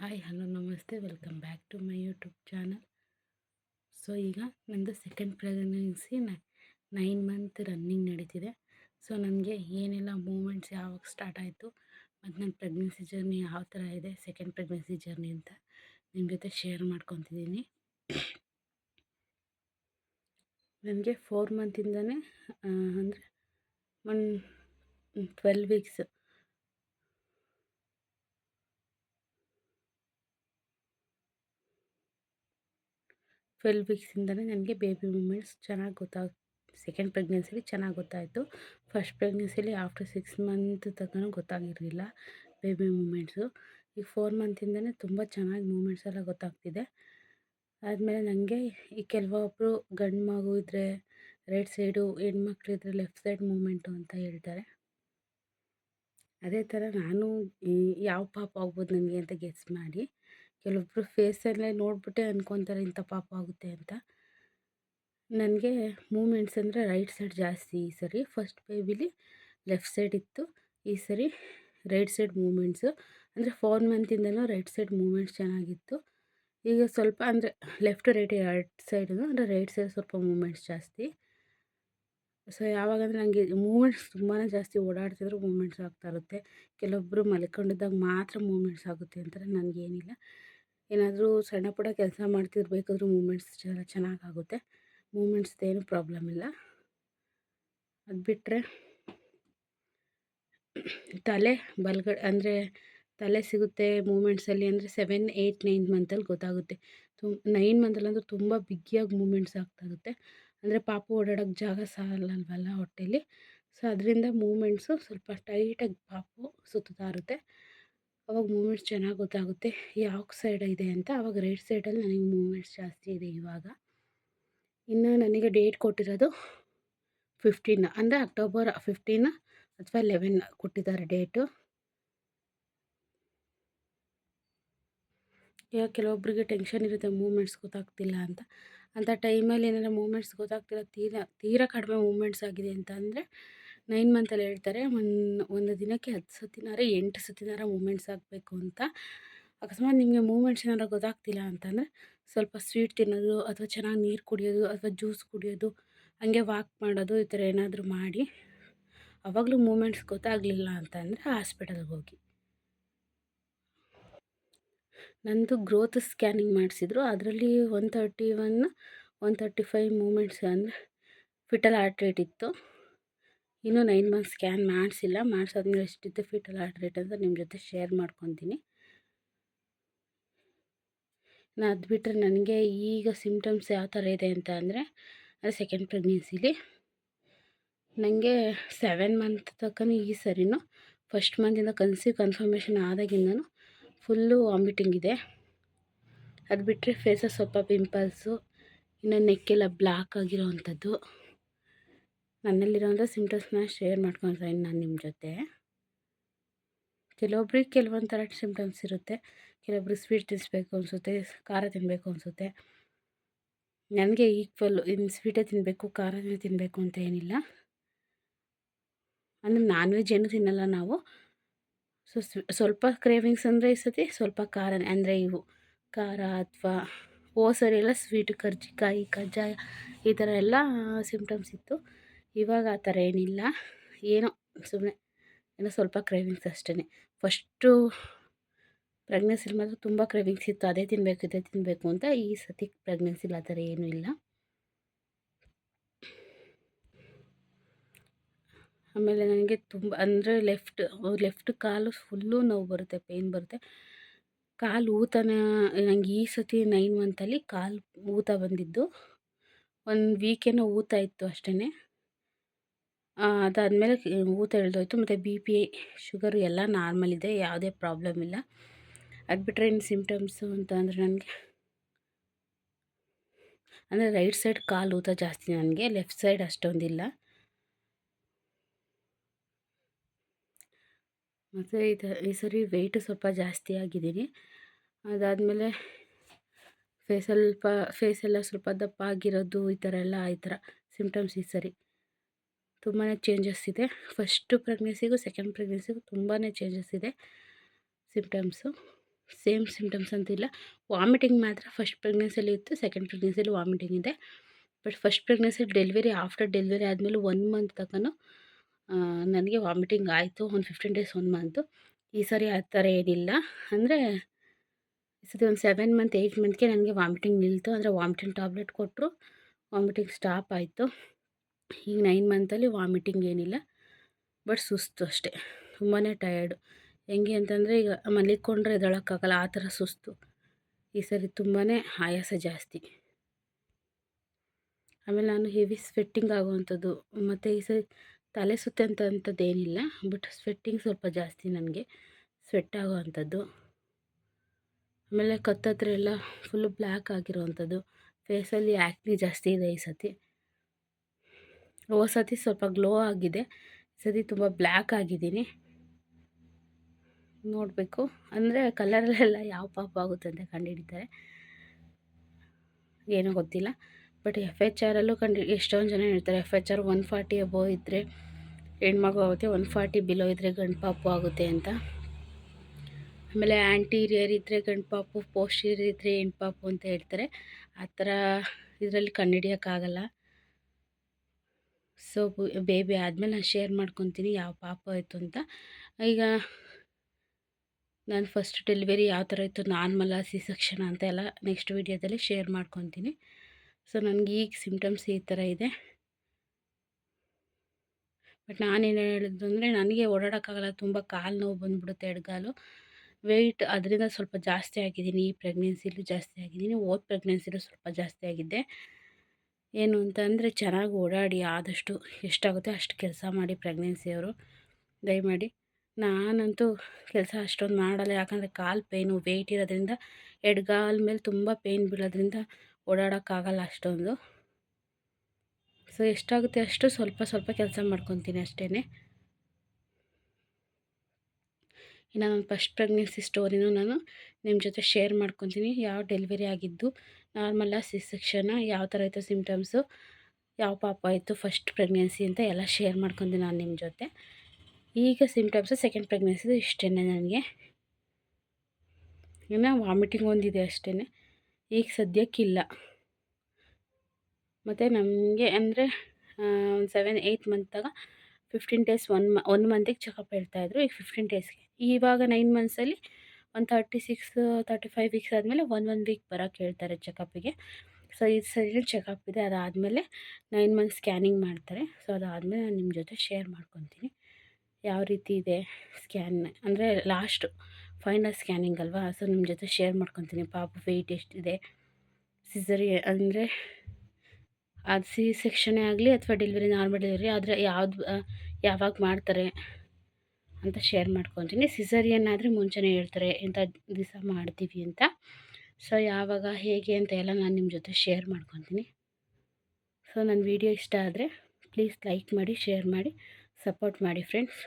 Hi, hello, ನಮಸ್ತೆ. Welcome back to my YouTube channel. So, ಈಗ ನಂದು second pregnancy nine month running ನಡೀತಿದೆ. So, ನನಗೆ ಏನೆಲ್ಲ ಮೂಮೆಂಟ್ಸ್ ಯಾವಾಗ ಸ್ಟಾರ್ಟ್ ಆಯಿತು, ಮತ್ತು ನನ್ನ ಪ್ರೆಗ್ನೆನ್ಸಿ ಜರ್ನಿ ಯಾವ ಥರ ಇದೆ, ಸೆಕೆಂಡ್ ಪ್ರೆಗ್ನೆನ್ಸಿ ಜರ್ನಿ ಅಂತ ನಿಮ್ಮ ಜೊತೆ ಶೇರ್ ಮಾಡ್ಕೊತಿದ್ದೀನಿ. ನನಗೆ ಫೋರ್ ಮಂತಿಂದನೇ ಅಂದರೆ ಒನ್ ಟ್ವೆಲ್ ವೀಕ್ಸ್ ಟ್ವೆಲ್ ವೀಕ್ಸಿಂದಲೇ ನನಗೆ ಬೇಬಿ ಮೂಮೆಂಟ್ಸ್ ಚೆನ್ನಾಗಿ ಗೊತ್ತಾಗ ಸೆಕೆಂಡ್ ಪ್ರೆಗ್ನೆನ್ಸಿಲಿ ಚೆನ್ನಾಗಿ ಗೊತ್ತಾಯಿತು. ಫಸ್ಟ್ ಪ್ರೆಗ್ನೆನ್ಸಿಲಿ ಆಫ್ಟರ್ ಸಿಕ್ಸ್ ಮಂತ್ ತನಕ ಗೊತ್ತಾಗಿರಲಿಲ್ಲ ಬೇಬಿ ಮೂಮೆಂಟ್ಸು ಈ ಫೋರ್ ಮಂತಿಂದಲೇ ತುಂಬ ಚೆನ್ನಾಗಿ ಮೂಮೆಂಟ್ಸ್ ಎಲ್ಲ ಗೊತ್ತಾಗ್ತಿದೆ. ಆದಮೇಲೆ ನನಗೆ ಈ ಕೆಲವೊಬ್ಬರು ಗಂಡು ಮಗು ಇದ್ದರೆ ರೈಟ್ ಸೈಡು ಹೆಣ್ಮಕ್ಳಿದ್ರೆ ಲೆಫ್ಟ್ ಸೈಡ್ ಮೂಮೆಂಟು ಅಂತ ಹೇಳ್ತಾರೆ. ಅದೇ ಥರ ನಾನು ಯಾವ ಪಾಪ ಆಗ್ಬೋದು ನನಗೆ ಅಂತ ಗೆಸ್ ಮಾಡಿ ಕೆಲವೊಬ್ಬರು ಫೇಸಲ್ಲೇ ನೋಡಿಬಿಟ್ಟೆ ಅಂದ್ಕೊತಾರೆ ಇಂಥ ಪಾಪ ಆಗುತ್ತೆ ಅಂತ. ನನಗೆ ಮೂಮೆಂಟ್ಸ್ ಅಂದರೆ ರೈಟ್ ಸೈಡ್ ಜಾಸ್ತಿ ಈ ಸರಿ. ಫಸ್ಟ್ ಬೇಬಿಲಿ ಲೆಫ್ಟ್ ಸೈಡ್ ಇತ್ತು. ಈ ಸರಿ ರೈಟ್ ಸೈಡ್ ಮೂಮೆಂಟ್ಸು ಅಂದರೆ ಫೋರ್ ಮಂತಿಂದನೂ ರೈಟ್ ಸೈಡ್ ಮೂಮೆಂಟ್ಸ್ ಚೆನ್ನಾಗಿತ್ತು. ಈಗ ಸ್ವಲ್ಪ ಅಂದರೆ ಲೆಫ್ಟ್ ರೈಟ್ ಎರಡು ಸೈಡು ಅಂದರೆ ರೈಟ್ ಸೈಡ್ ಸ್ವಲ್ಪ ಮೂಮೆಂಟ್ಸ್ ಜಾಸ್ತಿ. ಸೊ ಯಾವಾಗಂದರೆ ನನಗೆ ಮೂಮೆಂಟ್ಸ್ ತುಂಬಾ ಜಾಸ್ತಿ ಓಡಾಡ್ತಿದ್ರು ಮೂಮೆಂಟ್ಸ್ ಆಗ್ತಾ ಇರುತ್ತೆ. ಕೆಲವೊಬ್ಬರು ಮಲ್ಕೊಂಡಿದ್ದಾಗ ಮಾತ್ರ ಮೂಮೆಂಟ್ಸ್ ಆಗುತ್ತೆ ಅಂತಾರೆ. ನನಗೇನಿಲ್ಲ ಏನಾದರೂ ಸಣ್ಣ ಪುಟ್ಟ ಕೆಲಸ ಮಾಡ್ತಿರ್ಬೇಕಾದ್ರೂ ಮೂಮೆಂಟ್ಸ್ ಎಲ್ಲ ಚೆನ್ನಾಗಾಗುತ್ತೆ. ಮೂಮೆಂಟ್ಸ್ದೇನು ಪ್ರಾಬ್ಲಮ್ ಇಲ್ಲ. ಅದು ಬಿಟ್ಟರೆ ತಲೆ ಬಲ್ಗಡೆ ಅಂದರೆ ತಲೆ ಸಿಗುತ್ತೆ ಮೂಮೆಂಟ್ಸಲ್ಲಿ ಅಂದರೆ ಸೆವೆನ್, ಏಯ್ಟ್, ನೈನ್ ಮಂತಲ್ಲಿ ಗೊತ್ತಾಗುತ್ತೆ. ತುಂಬ ನೈನ್ ಮಂತಲ್ಲಂತೂ ತುಂಬ ಬಿಗಿಯಾಗಿ ಮೂಮೆಂಟ್ಸ್ ಆಗ್ತಾಗುತ್ತೆ. ಅಂದರೆ ಪಾಪು ಓಡಾಡೋಕ್ಕೆ ಜಾಗ ಸಾಲಲ್ವಲ್ಲ ಹೊಟ್ಟೆಲಿ. ಸೊ ಅದರಿಂದ ಮೂಮೆಂಟ್ಸು ಸ್ವಲ್ಪ ಟೈಟಾಗಿ ಪಾಪು ಸುತ್ತಾ ಇರುತ್ತೆ. ಅವಾಗ ಮೂಮೆಂಟ್ಸ್ ಚೆನ್ನಾಗಿ ಗೊತ್ತಾಗುತ್ತೆ. ಯಾವ ಸೈಡ್ ಇದೆ ಅಂತ. ಅವಾಗ ರೈಟ್ ಸೈಡಲ್ಲಿ ನನಗೆ ಮೂಮೆಂಟ್ಸ್ ಜಾಸ್ತಿ ಇದೆ ಇವಾಗ. ಇನ್ನು ನನಗೆ ಡೇಟ್ ಕೊಟ್ಟಿರೋದು ಫಿಫ್ಟೀನ್ ಅಂದರೆ ಅಕ್ಟೋಬರ್ ಫಿಫ್ಟೀನ್ ಅಥವಾ ಲೆವೆನ್ ಕೊಟ್ಟಿದ್ದಾರೆ ಡೇಟು ಈಗ ಕೆಲವೊಬ್ಬರಿಗೆ ಟೆನ್ಷನ್ ಇರುತ್ತೆ ಮೂಮೆಂಟ್ಸ್ ಗೊತ್ತಾಗ್ತಿಲ್ಲ ಅಂತ. ಅಂಥ ಟೈಮಲ್ಲಿ ಏನಾದರೂ ಮೂಮೆಂಟ್ಸ್ ಗೊತ್ತಾಗ್ತಿಲ್ಲ, ತೀರಾ ತೀರಾ ಕಡಿಮೆ ಮೂಮೆಂಟ್ಸ್ ಆಗಿದೆ ಅಂತ ಅಂದರೆ ನೈನ್ ಮಂತಲ್ಲಿ ಹೇಳ್ತಾರೆ ಒಂದು ಒಂದು ದಿನಕ್ಕೆ ಹತ್ತು ಸತಿನಾರ ಎಂಟು ಸತಿನಾರ ಮೂಮೆಂಟ್ಸ್ ಆಗಬೇಕು ಅಂತ. ಅಕಸ್ಮಾತ್ ನಿಮಗೆ ಮೂಮೆಂಟ್ಸ್ ಏನಾರ ಗೊತ್ತಾಗ್ತಿಲ್ಲ ಅಂತಂದರೆ, ಸ್ವಲ್ಪ ಸ್ವೀಟ್ ತಿನ್ನೋದು ಅಥವಾ ಚೆನ್ನಾಗಿ ನೀರು ಕುಡಿಯೋದು ಅಥವಾ ಜ್ಯೂಸ್ ಕುಡಿಯೋದು, ಹಂಗೆ ವಾಕ್ ಮಾಡೋದು ಈ ಥರ ಏನಾದರೂ ಮಾಡಿ, ಅವಾಗಲೂ ಮೂಮೆಂಟ್ಸ್ ಗೊತ್ತಾಗಲಿಲ್ಲ ಅಂತಂದರೆ ಹಾಸ್ಪಿಟಲ್ಗೆ ಹೋಗಿ. ನಂದು ಗ್ರೋತ್ ಸ್ಕ್ಯಾನಿಂಗ್ ಮಾಡಿಸಿದ್ರು. ಅದರಲ್ಲಿ one thirty one one thirty five movements ಅಂದರೆ ಫಿಟಲ್ ಹಾರ್ಟ್ ರೇಟ್ ಇತ್ತು. ಇನ್ನೂ ನೈನ್ ಮಂತ್ ಸ್ಕ್ಯಾನ್ ಮಾಡಿಸಿಲ್ಲ. ಮಾಡಿಸಾದ್ಮೇಲೆ ಎಷ್ಟಿದ್ದು ಫಿಟಲ್ ಹಾರ್ಟ್ ರೇಟ್ ಅಂತ ನಿಮ್ಮ ಜೊತೆ ಶೇರ್ ಮಾಡ್ಕೊತೀನಿ. ನಾನು ಅದು ಬಿಟ್ಟರೆ ನನಗೆ ಈಗ ಸಿಂಪ್ಟಮ್ಸ್ ಯಾವ ಥರ ಇದೆ ಅಂತ ಅಂದರೆ, ಅದು ಸೆಕೆಂಡ್ ಪ್ರೆಗ್ನೆನ್ಸಿಲಿ ನನಗೆ ಸೆವೆನ್ ಮಂತ್ ತನಕ ಈ ಸರಿನೂ ಫಸ್ಟ್ ಮಂತಿಂದ ಕನ್ಸೀವ್ ಕನ್ಫರ್ಮೇಷನ್ ಆದಾಗಿಂದನೂ ಫುಲ್ಲು ವಾಮಿಟಿಂಗ್ ಇದೆ. ಅದು ಬಿಟ್ಟರೆ ಫೇಸಸ್ ಸ್ವಲ್ಪ ಪಿಂಪಲ್ಸು ಇನ್ನು ನೆಕ್ಕೆಲ್ಲ ಬ್ಲ್ಯಾಕ್ ಆಗಿರೋ ಅಂಥದ್ದು ನನ್ನಲ್ಲಿರೋಂಥ ಸಿಮ್ಟಮ್ಸ್ನ ಶೇರ್ ಮಾಡ್ಕೊಳ್ತೀನಿ ನಾನು ನಿಮ್ಮ ಜೊತೆ. ಕೆಲವೊಬ್ರಿಗೆ ಕೆಲವೊಂದು ಥರ ಸಿಮ್ಟಮ್ಸ್ ಇರುತ್ತೆ. ಕೆಲವೊಬ್ರಿಗೆ ಸ್ವೀಟ್ ತಿನ್ನಿಸ್ಬೇಕು ಅನಿಸುತ್ತೆ, ಖಾರ ತಿನ್ನಬೇಕು ಅನಿಸುತ್ತೆ. ನನಗೆ ಈಕ್ವಲ್ ಇನ್ನು ಸ್ವೀಟೇ ತಿನ್ನಬೇಕು ಖಾರನೇ ತಿನ್ನಬೇಕು ಅಂತ ಏನಿಲ್ಲ. ಅಂದರೆ ನಾನ್ ವೆಜ್ ಏನು ತಿನ್ನಲ್ಲ ನಾವು. ಸೊ ಸ್ವಲ್ಪ ಕ್ರೇವಿಂಗ್ಸ್ ಅಂದರೆ ಈ ಸತಿ ಸ್ವಲ್ಪ ಖಾರನೇ, ಅಂದರೆ ಇವು. ಖಾರ ಅಥವಾ ಓ ಸರಿ ಎಲ್ಲ ಸ್ವೀಟ್ ಕರ್ಜಿಕಾಯಿ, ಕಜ್ಜಾಯ ಈ ಥರ ಎಲ್ಲ ಸಿಮ್ಟಮ್ಸ್ ಇತ್ತು. ಇವಾಗ ಆ ಥರ ಏನಿಲ್ಲ. ಏನೋ ಸುಮ್ಮನೆ ಏನೋ ಸ್ವಲ್ಪ ಕ್ರೇವಿಂಗ್ಸ್ ಅಷ್ಟೇ ಫಸ್ಟು ಪ್ರೆಗ್ನೆನ್ಸಿಲಿ ಮಾತ್ರ ತುಂಬ ಕ್ರೇವಿಂಗ್ಸ್ ಇತ್ತು. ಅದೇ ತಿನ್ನಬೇಕು ಇದೇ ತಿನ್ನಬೇಕು ಅಂತ ಈ ಸತಿ ಪ್ರೆಗ್ನೆನ್ಸಿಲಿ ಆ ಥರ ಏನೂ ಇಲ್ಲ. ಆಮೇಲೆ ನನಗೆ ತುಂಬ ಅಂದರೆ ಲೆಫ್ಟ್ ಲೆಫ್ಟ್ ಕಾಲು ಫುಲ್ಲು ನೋವು ಬರುತ್ತೆ ಪೇಯ್ನ್ ಬರುತ್ತೆ. ಕಾಲು ಊತನ, ನಂಗೆ ಈ ಸತಿ ನೈನ್ ಮಂತಲ್ಲಿ ಕಾಲು ಊತ ಬಂದಿದ್ದು. ಒಂದು ವೀಕೇನೋ ಊತ ಇತ್ತು ಅಷ್ಟೇ ಅದಾದಮೇಲೆ ಊತ ಎಳ್ದೋಯ್ತು. ಮತ್ತು ಬಿ ಪಿ ಶುಗರು ಎಲ್ಲ ನಾರ್ಮಲ್ ಇದೆ, ಯಾವುದೇ ಪ್ರಾಬ್ಲಮ್ ಇಲ್ಲ. ಅದು ಬಿಟ್ಟರೆ ಇನ್ನು ಸಿಮ್ಟಮ್ಸು ಅಂತ ಅಂದರೆ ನನಗೆ ಅಂದರೆ ರೈಟ್ ಸೈಡ್ ಕಾಲು ಊತ ಜಾಸ್ತಿ ನನಗೆ ಲೆಫ್ಟ್ ಸೈಡ್ ಅಷ್ಟೊಂದಿಲ್ಲ. ಮತ್ತು ಇದು, ಈ ಸರಿ ವೆಯ್ಟು ಸ್ವಲ್ಪ ಜಾಸ್ತಿ ಆಗಿದ್ದೀನಿ. ಅದಾದಮೇಲೆ ಫೇಸ್ ಸ್ವಲ್ಪ ಫೇಸೆಲ್ಲ ಸ್ವಲ್ಪ ದಪ್ಪ ಆಗಿರೋದು ಈ ಥರ ಎಲ್ಲ, ಈ ಥರ ಸಿಮ್ಟಮ್ಸ್ ಈ ಸರಿ. ತುಂಬಾ ಚೇಂಜಸ್ ಇದೆ. ಫಸ್ಟು ಪ್ರೆಗ್ನೆನ್ಸಿಗೂ ಸೆಕೆಂಡ್ ಪ್ರೆಗ್ನೆನ್ಸಿಗೂ ತುಂಬಾ ಚೇಂಜಸ್ ಇದೆ. ಸಿಂಪ್ಟಮ್ಸು ಸೇಮ್ ಸಿಮ್ಟಮ್ಸ್ ಅಂತಿಲ್ಲ. ವಾಮಿಟಿಂಗ್ ಮಾತ್ರ ಫಸ್ಟ್ ಪ್ರೆಗ್ನೆನ್ಸಿಯಲ್ಲಿ ಇತ್ತು ಸೆಕೆಂಡ್ ಪ್ರೆಗ್ನೆನ್ಸಿಯಲ್ಲಿ ವಾಮಿಟಿಂಗ್ ಇದೆ. But first pregnancy delivery after delivery ಆದಮೇಲೆ ಒನ್ ಮಂತ್ ತನಕ ನನಗೆ ವಾಮಿಟಿಂಗ್ ಆಯಿತು. ಒಂದು ಫಿಫ್ಟೀನ್ ಡೇಸ್ ಒನ್ ಮಂತು ಈ ಸಾರಿ ಆ ಥರ ಏನಿಲ್ಲ. ಅಂದರೆ, ಈ ಒಂದು ಸೆವೆನ್ ಮಂತ್ ಏಯ್ಟ್ ಮಂತ್ಗೆ ನನಗೆ ವಾಮಿಟಿಂಗ್ ನಿಲ್ತು. ಅಂದರೆ ವಾಮಿಟಿಂಗ್ ಟ್ಯಾಬ್ಲೆಟ್ ಕೊಟ್ಟರು ವಾಮಿಟಿಂಗ್ ಸ್ಟಾಪ್ ಆಯಿತು. ಈಗ ನೈನ್ ಮಂತಲ್ಲಿ ವಾಮಿಟಿಂಗ್ ಏನಿಲ್ಲ ಬಟ್ ಸುಸ್ತು ಅಷ್ಟೇ. ತುಂಬಾ ಟಯರ್ಡು ಹೆಂಗೆ ಅಂತಂದರೆ ಈಗ ಮಲಿಕೊಂಡ್ರೆ ಎದ್ದೇಳೋಕ್ಕಾಗಲ್ಲ, ಆ ಥರ ಸುಸ್ತು. ಈ ಸರಿ ತುಂಬಾ ಆಯಾಸ ಜಾಸ್ತಿ. ಆಮೇಲೆ ನಾನು ಹೆವಿ ಸ್ವೆಟ್ಟಿಂಗ್ ಆಗುವಂಥದ್ದು, ಮತ್ತು ಈ ಸರಿ ತಲೆ ಸುತ್ತೆ ಅಂತ ಏನಿಲ್ಲ ಬಟ್ ಸ್ವೆಟ್ಟಿಂಗ್ ಸ್ವಲ್ಪ ಜಾಸ್ತಿ ನನಗೆ. ಸ್ವೆಟ್ ಆಗೋವಂಥದ್ದು. ಆಮೇಲೆ ಕತ್ತತ್ರ ಎಲ್ಲ ಫುಲ್ಲು ಬ್ಲ್ಯಾಕ್ ಆಗಿರೋವಂಥದ್ದು ಫೇಸಲ್ಲಿ ಆ್ಯಕ್ನಿ ಜಾಸ್ತಿ ಇದೆ ಈ ಸತಿ. ಓ, ಸತಿ ಸ್ವಲ್ಪ ಗ್ಲೋ ಆಗಿದೆ. ಸತಿ ತುಂಬ ಬ್ಲ್ಯಾಕ್ ಆಗಿದ್ದೀನಿ. ನೋಡಬೇಕು. ಅಂದರೆ ಕಲರಲ್ಲೆಲ್ಲ ಯಾವ ಪಾಪ ಆಗುತ್ತೆ ಅಂತ ಕಂಡುಹಿಡಿತಾರೆ. ಏನೂ ಗೊತ್ತಿಲ್ಲ. ಬಟ್ ಎಫ್ ಎಚ್ ಆರಲ್ಲೂ ಕಂಡು, ಎಷ್ಟೊಂದು ಜನ ಹೇಳ್ತಾರೆ F H R one forty above ಇದ್ದರೆ ಹೆಣ್ಮಗು ಆಗುತ್ತೆ ಒನ್ ಫಾರ್ಟಿ ಬಿಲೋ ಇದ್ದರೆ ಗಂಡು ಪಾಪು ಆಗುತ್ತೆ ಅಂತ. ಆಮೇಲೆ ಆ್ಯಂಟೀರಿಯರ್ ಇದ್ದರೆ ಗಂಡು ಪಾಪು ಪೋಸ್ಟೀರಿಯರ್ ಇದ್ದರೆ ಹೆಣ್ಣು ಪಾಪು ಅಂತ ಹೇಳ್ತಾರೆ. ಆ ಥರ ಇದರಲ್ಲಿ ಕಂಡುಹಿಡಿಯೋಕ್ಕಾಗಲ್ಲ. ಸೊ ಬೇಬಿ ಆದಮೇಲೆ ನಾನು ಶೇರ್ ಮಾಡ್ಕೊತೀನಿ, ಯಾವ ಪಾಪ ಆಯಿತು ಅಂತ. ಈಗ ನಾನು ಫಸ್ಟ್ ಡೆಲಿವರಿ ಯಾವ ಥರ ಇತ್ತು ನಾರ್ಮಲ ಸಿ ಸೆಕ್ಷನ್ ಅಂತ ಎಲ್ಲ ನೆಕ್ಸ್ಟ್ ವೀಡಿಯೋದಲ್ಲಿ ಶೇರ್ ಮಾಡ್ಕೊತೀನಿ. ಸೊ ನನಗೆ ಈಗ ಸಿಮ್ಟಮ್ಸ್ ಈ ಥರ ಇದೆ. ಬಟ್ ನಾನೇನು ಹೇಳಿದ್ದು ಅಂದರೆ, ನನಗೆ ಓಡಾಡೋಕ್ಕಾಗಲ್ಲ, ತುಂಬ ಕಾಲು ನೋವು ಬಂದುಬಿಡುತ್ತೆ ಎಡ್ಗಾಲು. ವೆಯ್ಟ್ ಅದರಿಂದ ಸ್ವಲ್ಪ ಜಾಸ್ತಿ ಆಗಿದ್ದೀನಿ, ಈ ಪ್ರೆಗ್ನೆನ್ಸಿಲೂ ಜಾಸ್ತಿ ಆಗಿದ್ದೀನಿ, ಓದ್ ಪ್ರೆಗ್ನೆನ್ಸಿಲೂ ಸ್ವಲ್ಪ ಜಾಸ್ತಿ ಆಗಿದ್ದೆ. ಏನು ಅಂತಂದರೆ ಚೆನ್ನಾಗಿ ಓಡಾಡಿ ಆದಷ್ಟು ಎಷ್ಟಾಗುತ್ತೆ ಅಷ್ಟು ಕೆಲಸ ಮಾಡಿ ಪ್ರೆಗ್ನೆನ್ಸಿಯವರು ದಯಮಾಡಿ, ನಾನಂತೂ ಕೆಲಸ ಅಷ್ಟೊಂದು ಮಾಡಲ್ಲ. ಯಾಕಂದರೆ ಕಾಲು ಪೇಯ್ನು ವೆಯ್ಟ್ ಇರೋದ್ರಿಂದ, ಎಡಗಾಲ ಮೇಲೆ ತುಂಬ ಪೇಯ್ನ್ ಬೀಳೋದ್ರಿಂದ ಓಡಾಡೋಕ್ಕಾಗಲ್ಲ ಅಷ್ಟೊಂದು. ಸೊ ಎಷ್ಟಾಗುತ್ತೆ ಅಷ್ಟು ಸ್ವಲ್ಪ ಸ್ವಲ್ಪ ಕೆಲಸ ಮಾಡ್ಕೊತೀನಿ ಅಷ್ಟೇ ಇನ್ನು ನನ್ನ ಫಸ್ಟ್ ಪ್ರೆಗ್ನೆನ್ಸಿ ಸ್ಟೋರಿನೂ ನಾನು ನಿಮ್ಮ ಜೊತೆ ಶೇರ್ ಮಾಡ್ಕೊತೀನಿ. ಯಾವ ಡೆಲಿವರಿ ಆಗಿದ್ದು ನಾರ್ಮಲ್ಲ ಸಿ ಸೆಕ್ಷನ್ ಯಾವ ಥರ ಇತ್ತು ಸಿಮ್ಟಮ್ಸು ಯಾವ ಪಾಪ ಇತ್ತು ಫಸ್ಟ್ ಪ್ರೆಗ್ನೆನ್ಸಿ ಅಂತ ಎಲ್ಲ ಶೇರ್ ಮಾಡ್ಕೊಂಡೆ ನಾನು ನಿಮ್ಮ ಜೊತೆ. ಈಗ ಸಿಮ್ಟಮ್ಸು ಸೆಕೆಂಡ್ ಪ್ರೆಗ್ನೆನ್ಸಿದು ಇಷ್ಟೇ ನನಗೆ. ಇನ್ನು ವಾಮಿಟಿಂಗ್ ಒಂದಿದೆ ಅಷ್ಟೇ ಈಗ ಸದ್ಯಕ್ಕಿಲ್ಲ. ಮತ್ತು ನಮಗೆ ಅಂದರೆ ಒಂದು ಸೆವೆನ್ ಏಯ್ಟ್ ಮಂತಾಗ ಫಿಫ್ಟೀನ್ ಡೇಸ್ ಒನ್ ಮ ಒನ್ ಮಂತಿಗೆ ಚೆಕಪ್ ಹೇಳ್ತಾಯಿದ್ರು ಈಗ ಫಿಫ್ಟೀನ್ ಡೇಸ್ಗೆ ಇವಾಗ ನೈನ್ ಮಂತ್ಸಲ್ಲಿ ಒಂದು thirty six thirty five weeks ಆದಮೇಲೆ ಒನ್ ಒನ್ ವೀಕ್ ಬರೋಕ್ಕೆ ಹೇಳ್ತಾರೆ ಚೆಕಪ್ಪಿಗೆ ಸೊ ಇದು ಸರಿ ಚೆಕಪ್ ಇದೆ, ಅದಾದಮೇಲೆ ನೈನ್ ಮಂತ್ ಸ್ಕ್ಯಾನಿಂಗ್ ಮಾಡ್ತಾರೆ. ಸೊ ಅದಾದಮೇಲೆ ನಾನು ನಿಮ್ಮ ಜೊತೆ ಶೇರ್ ಮಾಡ್ಕೊತೀನಿ. ಯಾವ ರೀತಿ ಇದೆ ಸ್ಕ್ಯಾನ್ ಅಂದರೆ ಲಾಸ್ಟ್ ಫೈನಲ್ ಸ್ಕ್ಯಾನಿಂಗ್ ಅಲ್ವಾ? ಸೊ ನಿಮ್ಮ ಜೊತೆ ಶೇರ್ ಮಾಡ್ಕೊತೀನಿ. ಪಾಪ ವೆಯ್ಟ್ ಎಷ್ಟಿದೆ? ಸಿಸರಿ ಅಂದರೆ ಅದು ಸಿ ಸೆಕ್ಷನೇ ಆಗಲಿ ಅಥವಾ ಡೆಲಿವರಿ ನಾರ್ಮಲ್ ಡೆಲಿವರಿ ಆದರೆ ಯಾವ್ದು ಯಾವಾಗ ಮಾಡ್ತಾರೆ? ಅಂತ ಶೇರ್ ಮಾಡ್ಕೊತೀನಿ. ಸಿಸರಿಯನ್ ಆದರೆ ಮುಂಚೆನೇ ಹೇಳ್ತಾರೆ ಇಂಥ ದಿವಸ ಮಾಡ್ತೀವಿ ಅಂತ. ಸೊ ಯಾವಾಗ, ಹೇಗೆ ಅಂತ ಎಲ್ಲ ನಾನು ನಿಮ್ಮ ಜೊತೆ ಶೇರ್ ಮಾಡ್ಕೊತೀನಿ. ಸೊ ನನ್ನ ವಿಡಿಯೋ ಇಷ್ಟ ಆದರೆ ಪ್ಲೀಸ್ ಲೈಕ್ ಮಾಡಿ ಶೇರ್ ಮಾಡಿ ಸಪೋರ್ಟ್ ಮಾಡಿ ಫ್ರೆಂಡ್ಸ್